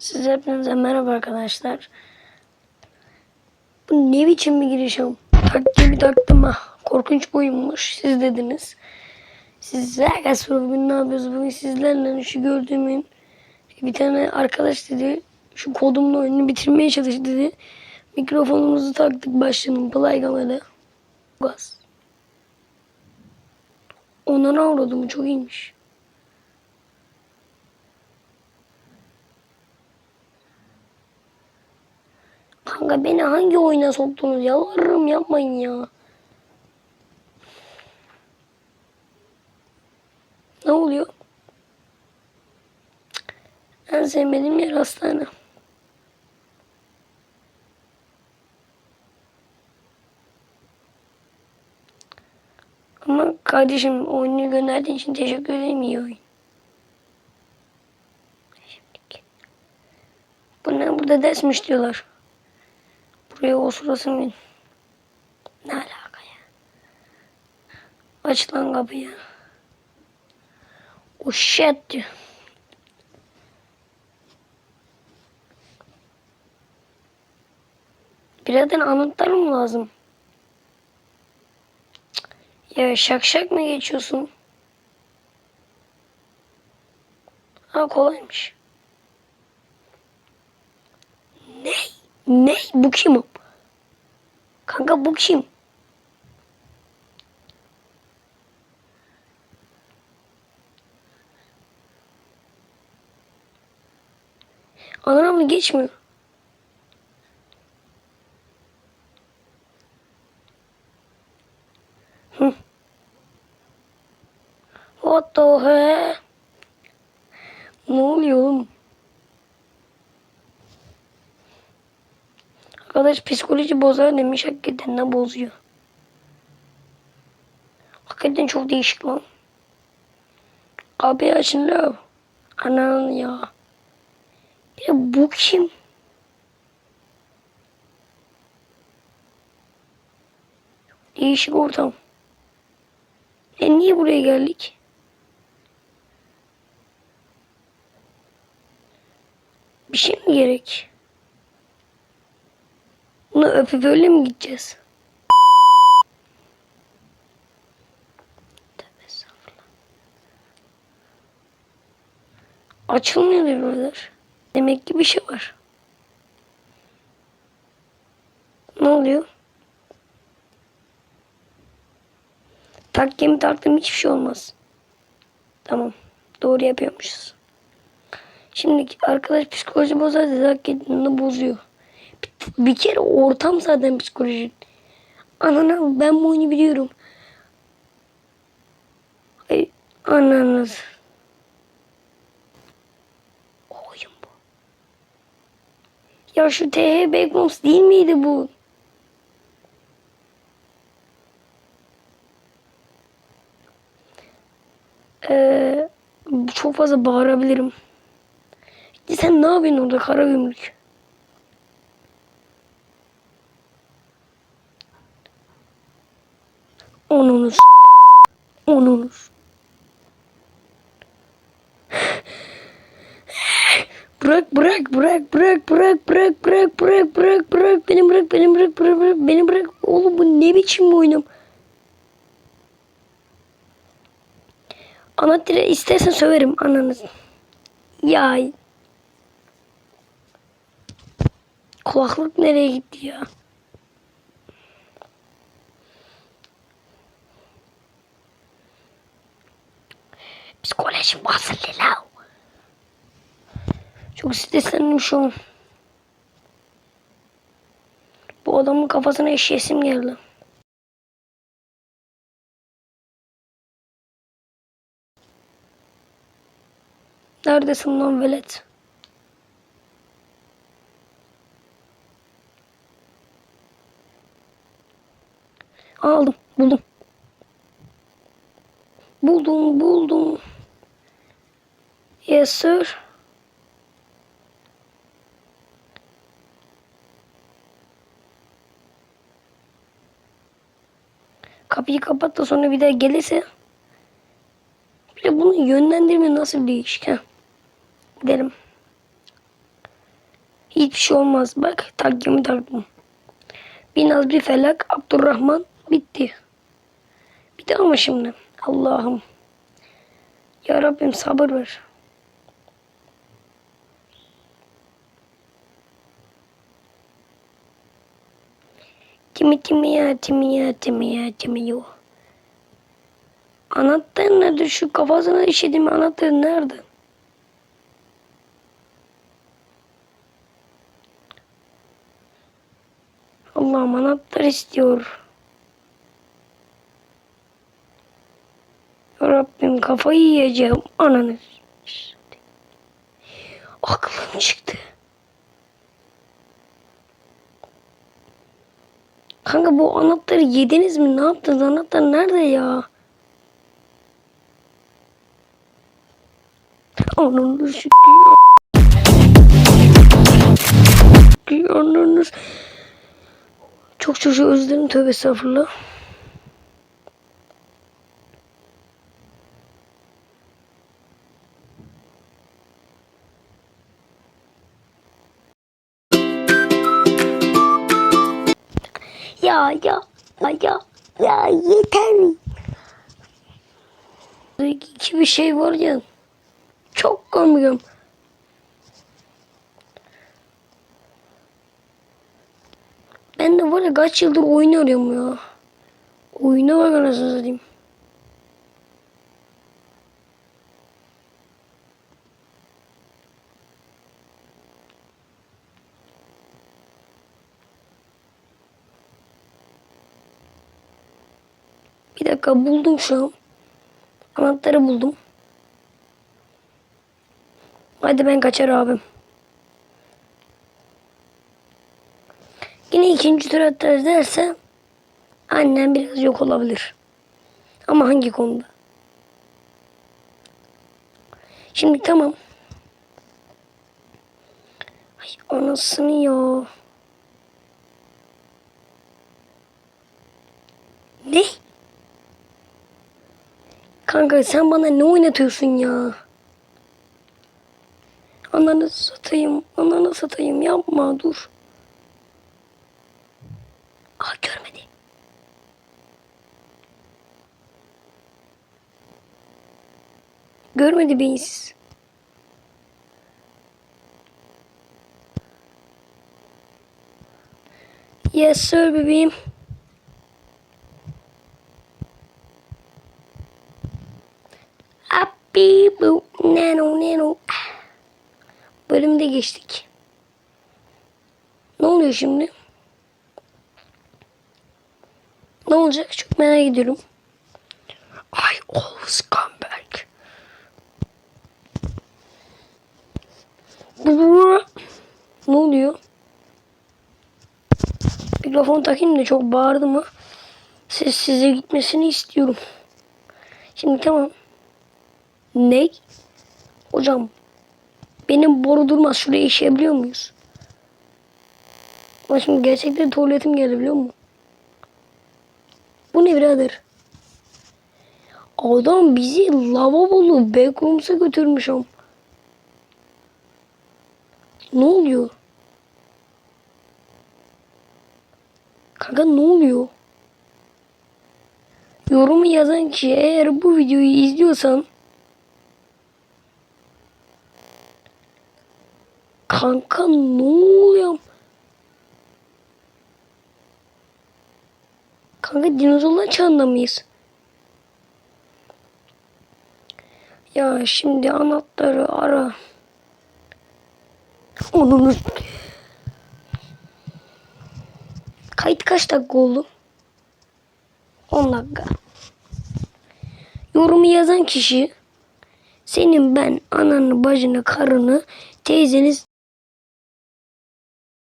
Size hepinize merhaba arkadaşlar. Bu ne biçim bir girişim? Taktiğimi taktım ha. Korkunç boyunmuş. Siz dediniz. Siz herkes bugün ne yapıyoruz? Bugün sizlerle şu gördüğümün bir tane arkadaş dedi. Şu kodumla oyunu bitirmeye çalış dedi. Mikrofonumuzu taktık başlayalım. Play kamera. Gaz. Ona ne uğradım? Çok iyiymiş. Kanka beni hangi oyuna soktunuz? Yalvarırım yapmayın ya. Ne oluyor? En sevmediğim yer hastane. Ama kardeşim oyunu gönderdiğin için teşekkür ederim iyi oyun. Şimdiki. Bu ne? Burada dersmiş diyorlar. Buraya osurasın mı? Ne alaka ya? Aç lan kapıyı. Oh shit diyor. Birader anahtar mı lazım? Ya şak şak mı geçiyorsun? Ha kolaymış. Ne? Ne? Bu kim o? Kanka bu kim? Anlamı geçmiyor. Hı. What the hell? Ne oluyor oğlum? Arkadaş psikoloji bozar demiş hakikaten ne bozuyor. Hakikaten çok değişik lan. Kapıyı açın la. Anan ya. Ya bu kim? Değişik ortam. E niye buraya geldik? Bir şey mi gerek? Bunu öpüp öyle mi gideceğiz? Açılmıyor birbirler. Demek ki bir şey var. Ne oluyor? Takkemi taktım hiçbir şey olmaz. Tamam. Doğru yapıyormuşuz. Şimdi arkadaş psikoloji bozar de bozuyor. Bir, kere ortam zaten psikoloji. Anana ben bu oyunu biliyorum. Ay ananız. O oyun bu. Ya şu TH Backbones değil miydi bu? Ee, çok fazla bağırabilirim. Sen ne yapıyorsun orada kara gümrük? Onunuz. Onunuz. Bırak bırak bırak bırak bırak bırak bırak bırak bırak bırak beni bırak beni bırak bırak bırak beni bırak oğlum bu ne biçim oyunum Anahtarı istersen söverim ananız ya kulaklık nereye gitti ya Psikolojim bozuldu la. Çok streslendim şu an. Bu adamın kafasına eşeğesim geldi. Neredesin lan velet? Aldım, buldum. Buldum, buldum. Yes sir. Kapıyı kapat da sonra bir daha gelirse. Bir de bunun yönlendirme nasıl değişik ha. Gidelim. Hiçbir şey olmaz. Bak takkemi taktım. Bir naz bir felak. Abdurrahman bitti. Bir daha mı şimdi? Allah'ım. Ya Rabbim sabır ver. Timi timi ya timi ya timi ya timi yo. Anahtar nerede? Şu kafasına işedim anahtar nerede? Allah'ım anahtar istiyor. Rabbim kafayı yiyeceğim. Ananı. Aklım çıktı. Kanka bu anahtarı yediniz mi? Ne yaptınız? Anahtar nerede ya? Ananı sikeyim. Ananı Çok özür dilerim. Tövbe estağfurullah. Ya ya ya ya yeter. İki bir şey var ya. Çok komik. Ben de var ya kaç yıldır oyun arıyorum ya. Oyuna bak anasını. Bir dakika buldum şu an. Anahtarı buldum. Hadi ben kaçar abim. Yine ikinci tur atarız derse annem biraz yok olabilir. Ama hangi konuda? Şimdi tamam. Ay anasını ya. Ne? Kanka sen bana ne oynatıyorsun ya? Ananı satayım, ananı satayım yapma dur. Aa görmedi. Görmedi beyinsiz. Yes sir bebeğim. Happy bu nano nano. Bölümde geçtik. Ne oluyor şimdi? Ne olacak çok merak ediyorum. Ay always come back. Ne oluyor? Mikrofon takayım da çok bağırdı mı? Ses size gitmesini istiyorum. Şimdi tamam. Ne? Hocam benim boru durmaz. Şuraya işeyebiliyor muyuz? Ama şimdi gerçekten tuvaletim geldi biliyor musun? Bu ne birader? Adam bizi lavabolu backrooms'a götürmüş am. Ne oluyor? Kanka ne oluyor? Yorumu yazan kişi eğer bu videoyu izliyorsan Kanka ne oluyor? Kanka dinozorlar çağında mıyız? Ya şimdi anahtarı ara. Onun Kayıt kaç dakika oldu? 10 dakika. Yorumu yazan kişi senin ben ananı, bacını, karını, teyzeniz